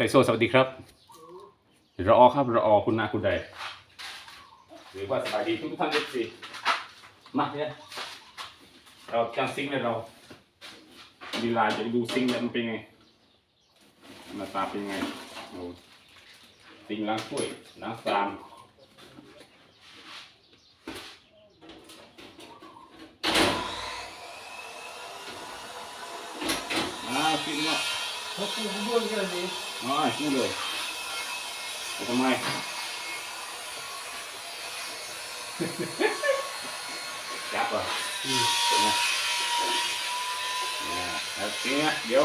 ไตโซสวัสดีครับรอครับรอคุณนาคุณใดหรือว่าสบายดีทุกท่านทุกสิมาเนี่ยเราจ้างซิงค์เลยเราดีลาจะดูซิงค์เนี่ยมันเป็นไงหน้าตาเป็นไงโอ้ซิงค์ล้างถ้วยล้างจานอ่าซิงค์เนาะเขาปูกระเบื้องกันดิอ๋อนี่เลยไปทำไมจับเหรอะอืมนะนะแล้วทีนี้เดี๋ยว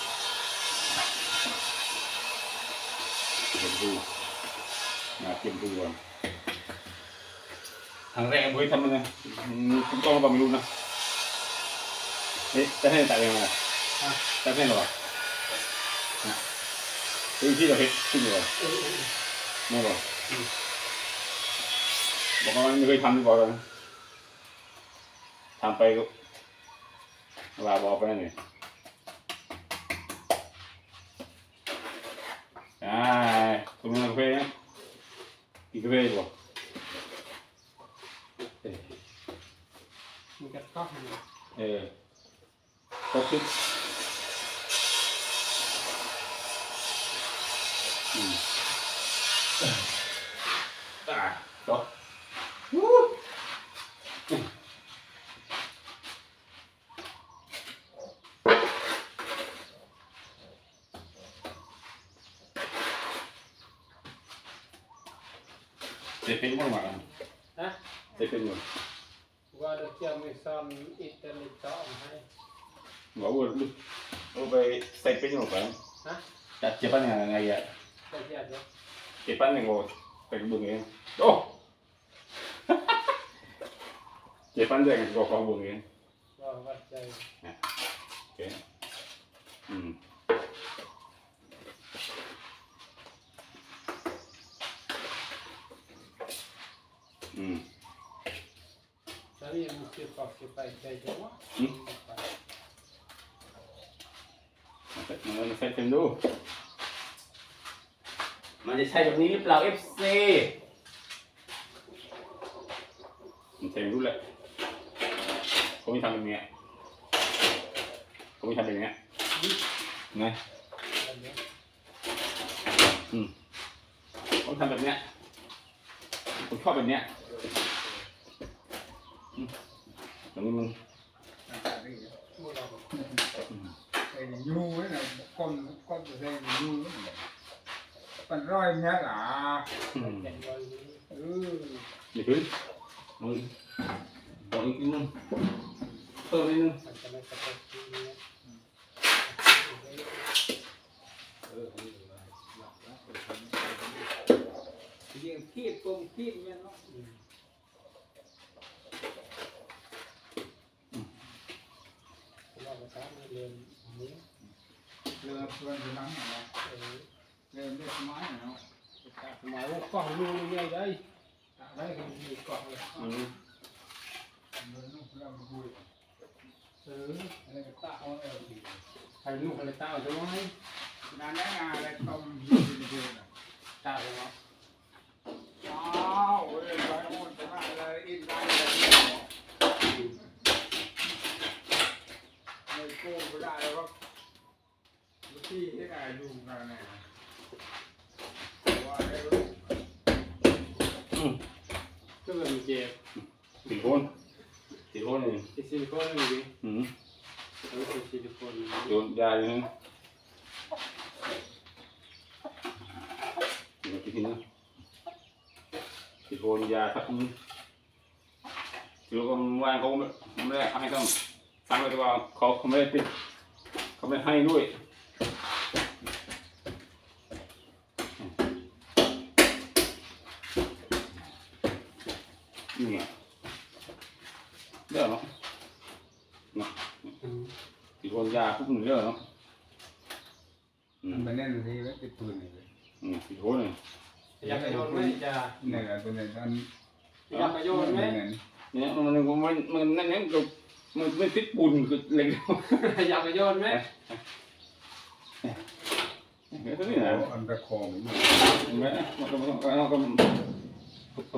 วแห้งดิ ừ แล้วแม่ปูรู้ไหมพัดเดาอีกที ôi u đút liêu hơn mình นะ ừ แล้วมาเจียวกับคู่ nè hay ghê kiếm đu là kiếm đu rồi thằng rẻ với thăm này chúng con vào mình luôn nè đấy cái này tại vì là อะ tại vì là cái gì là hết xin rồi เออเออไม่บอกอืมบอกว่าไม่เคยทำดีกว่าเลยทำไปก็ลาบอกไปนั่นนี่อ่าคุณมีกาแฟไหมกินกาแฟดีกว่าเออมีกระต๊อกอยู่เออครบทุกอืมอ่าจบ เสร็จเป็นบ้างไหมนะเสร็จเป็นอยู่ว่าเราจะไม่ซ่อนอิตาลีต่อให้บอกว่าลูกเอาไปใส่เป็นอยู่ก่อนฮะจัดเจ็บปันยังไงอะแต่ที่อาจจะเจ็บปันยังไงไปบึงเองโอ้เจ็บปันยังไงก็ขอบึงเองว่าวัดใจ โอเคอืมอืม ตอนนี้มันเสียปากเสีย ไปใจจังวะอืมมันจะมันจะใส่เป็นดู มันจะใช่แบบนี้หรือเปล่า FC มันใช่รู้แหละเขาไม่ทำแบบเนี้ยเขาไม่ทำแบบเนี้ยไงอันนี้อืมเขาทำแบบเนี้ยผมชอบแบบเนี้ยอืม ตรงนี้มันพูดเรา cái nhu ấy là con con của đây là nhu ấy là con roi nhá là อืมแต่งไว้นี้ ừ เดี๋ยวขึ้นมึงบอกอีกนิดนึงเพิ่มนิดนึง มันจะไม่กระทบที่นี้ riêng khiếp công khiếp nha nó เรา ก็สามารถเรียนนี้ lừa phương thì nắng là เออ lừa biết máy là nó หมายว่ากล้องดูยังไงได้ได้ก็มีกล้องเลยอืม lừa nó làm vui เออ đây là tạo nó là gì ใครลูกอะไรเต้าจะว่าให้ là nãy là lại không gì gì gì là เต้าจะว่า đó อืม ก็แบบเจ็บ สี่คนสี่คนเอง ที่ซิลิโคน หืมซิลิโคนโยนยาอยู่นั่นเดี๋ยวกินนะสี่คนยาทักมือสี่คนว่างเขาไม่ได้ให้ต้องสั่งเลยว่าเขาเขาไม่ได้ติดเขาไม่ให้ด้วยนี่ไงเด้อ เนาะเนาะอีกคนยาปุ๊บหนึ่งเด้อเนาะอืมมันแน่นทีไว้ติดปืนนี่เลยอืมอีกคนหนึ่งอยากกระโยนไหมจ้านี่แหละตัวนี้อันอยากกระโยนไหมนี่เนี่ยมันมันมันมันนั่นเนี่ยมันมันไม่ติดปุ่นคือเล็กเนาะอยากกระโยนไหมเดี๋ยวตัวนี้นะอันตะคองนี่เห็นไหมมันก็มันก็มันก็มันก็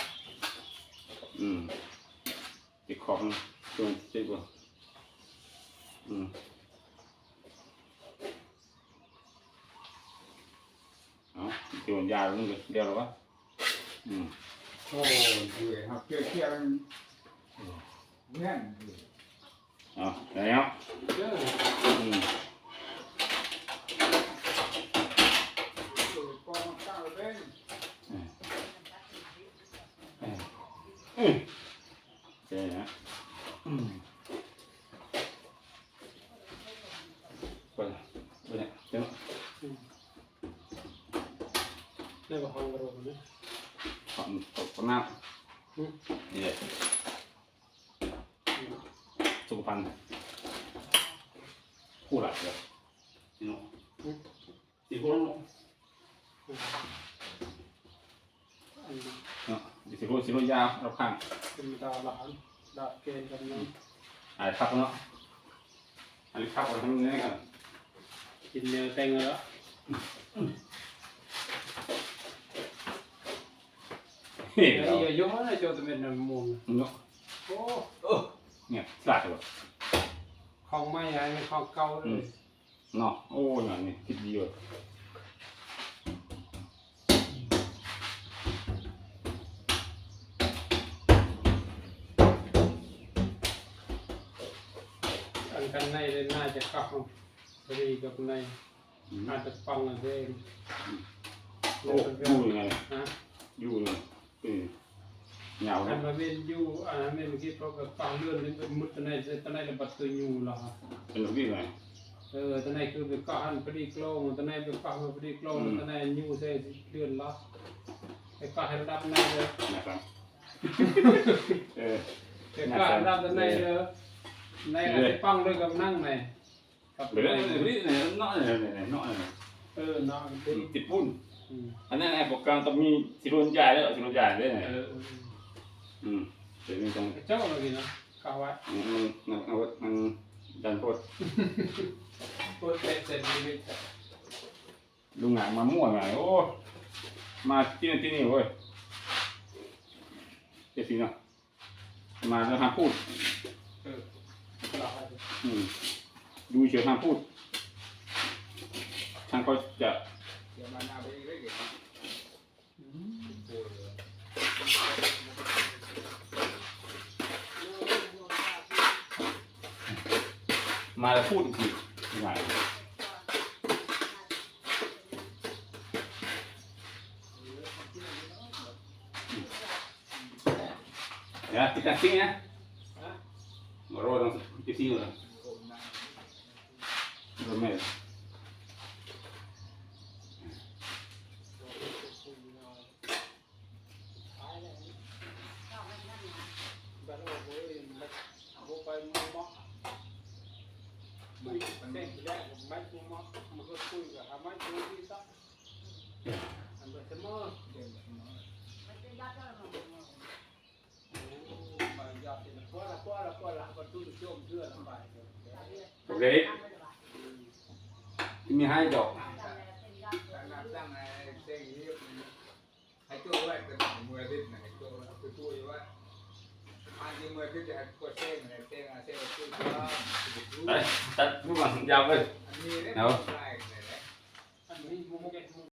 อรู้นะก็ไปแล้วอืมไปก็ทดลองนะทดลองทำงานนี้เออเนี่ยเอาพานนะเช็ดที่ข้างเลยพายเลยนะดีซื่อเก็บกระสังนะอืมเก็บของตัวเจ็บกว่อืมเอาโยนยาลงเลยเดียวหรอวะอืมโอ้ยครับเกี่ยวเกี่ยวแน่นเอาแล้วเด้ออืม ปองก้าวเล่น เออ อืมใช่นะอืมไปไปเนี่ยเดี๋ยวในบ้านกระโดดนะขอตกน้ำนี่แหละสุขภัณฑ์คู่หลักเลยสิโน่สี่คนเนาะอันนี้ เนาะ สี่คนสี่คนยาวเราข้างเป็นดาหลานดาเกณฑ์กันนั้นอ่าทับเนาะอันนี้ทับกันทั้งนี้กันกินเนื้อแตงแล้วเฮ้ยเดี๋ยวเราอย่ายุ่งนะโจทย์เป็นน้ำมูลเนาะโอ้เนี่ยสลัดเลยของไม่ไอ้ของเก่าเลยเนาะโอ้ยอย่างนี้คิดดีเลย กันในเลยน่าจะเข้าพอดีกับในอาจจะฟังกันเองโอ้อยู่ยังไงนะอยู่เลยเออเหงาอันะนมาเป็นอยู่อันนั้นเป็นเมื่อกี้เพราะกับฟังเรื่องนี้เป็นมุดตะในตะในระบัดตัวอยู่หรอเป็นลูกพี่ไงเออตะในคือเป็นก้อนพอดีโกลงตะในเป็นก้อนพอดีโกลงตะในอยู่เส้นเดือนละไอ้ก้อนให้ระดับในเลยนะครับเออไอ้ก้อนระดับตะในเลย ในอะไรฟังด้วยกับนั่งในกับเดี๋ยวนี้เดี๋ยวนี้เนี่ยน้อยเนี่ยเนี่ยน้อยเนี่ยเออนอนเป็นติดปุ่นอืมอันนั้นไอ้โปรแกรมต้องมีสิรุนใหญ่แล้วสิรุนใหญ่ด้วยเอเนี่ยออืมเดี๋ยวนี้ต้องเจ้าอะไรนะกาวัดมันมันเอามันดันโทษตัวเต็มเต็มเลยลุงหงมามั่วไงโอ้มาที่นี่ที่นี่เว้ยเจ็ดสิเนาะมาแล้วห้ามพูดเออเราอืม ดูเฉยห้ามพูดทางเขาจะมาแล้วพูดอีกทียังไงเดี๋ยวติดตั้งซิงนะมารอตรงติดซิงเลย Khmer Okay. มีให้ดอกไปตัดมือหลังยาวเลยเนาะ